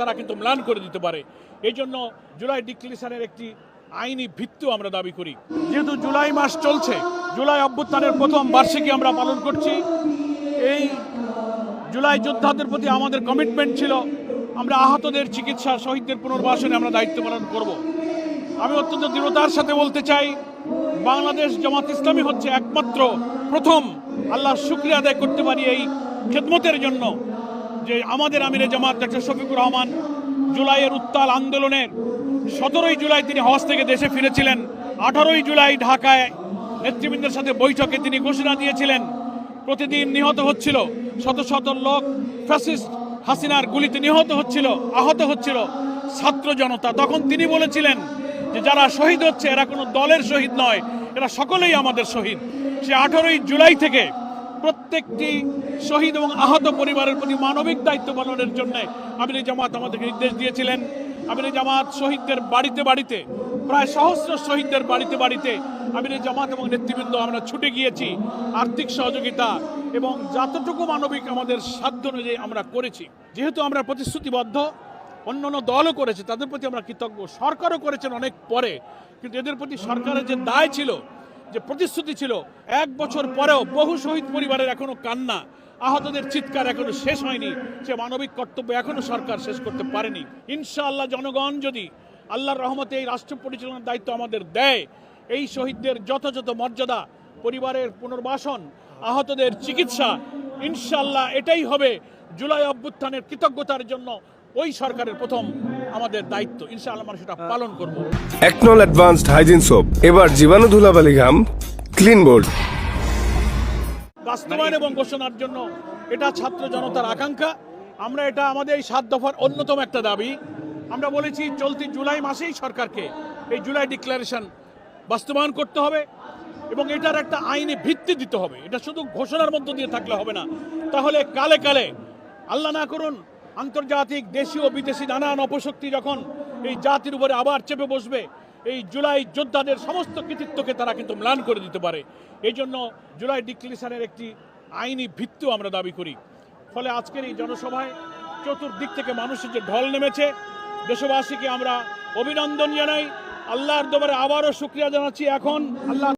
তারা কিন্তু ম্লান করে দিতে পারে। এই জন্য জুলাই ডিক্লিনেশনের একটি আইনি ভিত্তিও আমরা দাবি করি। যেহেতু জুলাই মাস চলছে, জুলাই অভ্যুত্থানের প্রথম বার্ষিকী আমরা পালন করছি। এই জুলাই যোদ্ধাদের প্রতি আমাদের কমিটমেন্ট ছিল, আমরা আহতদের চিকিৎসা, শহীদদের পুনর্বাসনে আমরা দায়িত্ব পালন করব। আমি অত্যন্ত দৃঢ়তার সাথে বলতে চাই, বাংলাদেশ জামাত ইসলামী হচ্ছে একমাত্র প্রথম আল্লাহ শুক্রিয়া আদায় করতে পারি এই খেদমতের জন্য। যে আমাদের আমিরে জামাত ডক্টর শফিকুর রহমান জুলাইয়ের উত্তাল আন্দোলনের সতেরোই জুলাই তিনি হজ থেকে দেশে ফিরেছিলেন। আঠারোই জুলাই ঢাকায় নেতৃবৃন্দের সাথে বৈঠকে তিনি ঘোষণা দিয়েছিলেন। প্রতিদিন নিহত হচ্ছিল শত শত লোক। ফ্যাসিস্ট হাসিনার গুলিতে নিহত হচ্ছিল, আহত হচ্ছিল ছাত্র জনতা। তখন তিনি বলেছিলেন যে যারা শহীদ হচ্ছে, এরা কোনো দলের শহীদ নয়, এরা সকলেই আমাদের শহীদ। সে আঠারোই জুলাই থেকে প্রত্যেকটি শহীদ এবং আহত পরিবারের প্রতি মানবিক দায়িত্ব পালনের জন্য আমির জামাত আমাদেরকে নির্দেশ দিয়েছিলেন। আমির জামাত শহীদদের বাড়িতে বাড়িতে, প্রায় সহস্র শহীদদের বাড়িতে বাড়িতে আমির জামাত এবং নেতৃবৃন্দ আমরা ছুটে গিয়েছি আর্থিক সহযোগিতা এবং যতটুকু মানবিক আমাদের সাধ্য অনুযায়ী আমরা করেছি। যেহেতু আমরা প্রতিশ্রুতিবদ্ধ, অন্য অন্য দলও করেছে, তাদের প্রতি আমরা কৃতজ্ঞ। সরকারও করেছেন অনেক পরে, কিন্তু এদের প্রতি সরকারের যে দায় ছিল যে প্রতিশ্রুতি ছিল, এক বছর পরেও বহু শহীদ পরিবারের এখনও কান্না। আহতদের চিৎকার এখনও শেষ হয়নি। সে মানবিক কর্তব্য এখনও সরকার শেষ করতে পারেনি। ইনশাআল্লাহ, জনগণ যদি আল্লাহর রহমতে এই রাষ্ট্র পরিচালনার দায়িত্ব আমাদের দেয়, এই শহীদদের যথাযথ মর্যাদা, পরিবারের পুনর্বাসন, আহতদের চিকিৎসা, ইনশাআল্লাহ এটাই হবে জুলাই অভ্যুত্থানের কৃতজ্ঞতার জন্য ওই সরকারের প্রথম আমাদের দায়িত্ব। ইনশাআল্লাহ আমরা সেটা পালন করব। একনল অ্যাডভান্সড হাইজিন সোপ এবার জীবাণু ধুলাবালি ঘাম ক্লিন বোর্ড বাস্তবায়ন এবং ঘোষণার জন্য এটা ছাত্র জনতার আকাঙ্ক্ষা। আমরা এটা আমাদের এই সাত দফার অন্যতম একটা দাবি। আমরা বলেছি চলতি জুলাই মাসেই সরকারকে এই জুলাই ডিক্লারেশন বাস্তবায়ন করতে হবে এবং এটার একটা আইনে ভিত্তি দিতে হবে। এটা শুধু ঘোষণার মধ্য দিয়ে থাকলে হবে না। তাহলে কালে কালে আল্লাহ না করুন আন্তর্জাতিক দেশীয় বিদেশি নানান অপশক্তি যখন এই জাতির উপরে আবার চেপে বসবে, এই জুলাই যোদ্ধাদের সমস্ত কৃতিত্বকে তারা কিন্তু ম্লান করে দিতে পারে। এই জন্য জুলাই ডিক্লিনেশনের একটি আইনি ভিত্তিও আমরা দাবি করি। ফলে আজকের এই জনসভায় চতুর্দিক থেকে মানুষের যে ঢল নেমেছে, দেশবাসীকে আমরা অভিনন্দন জানাই। আল্লাহর দরবারে আবারও শুক্রিয়া জানাচ্ছি। এখন আল্লাহ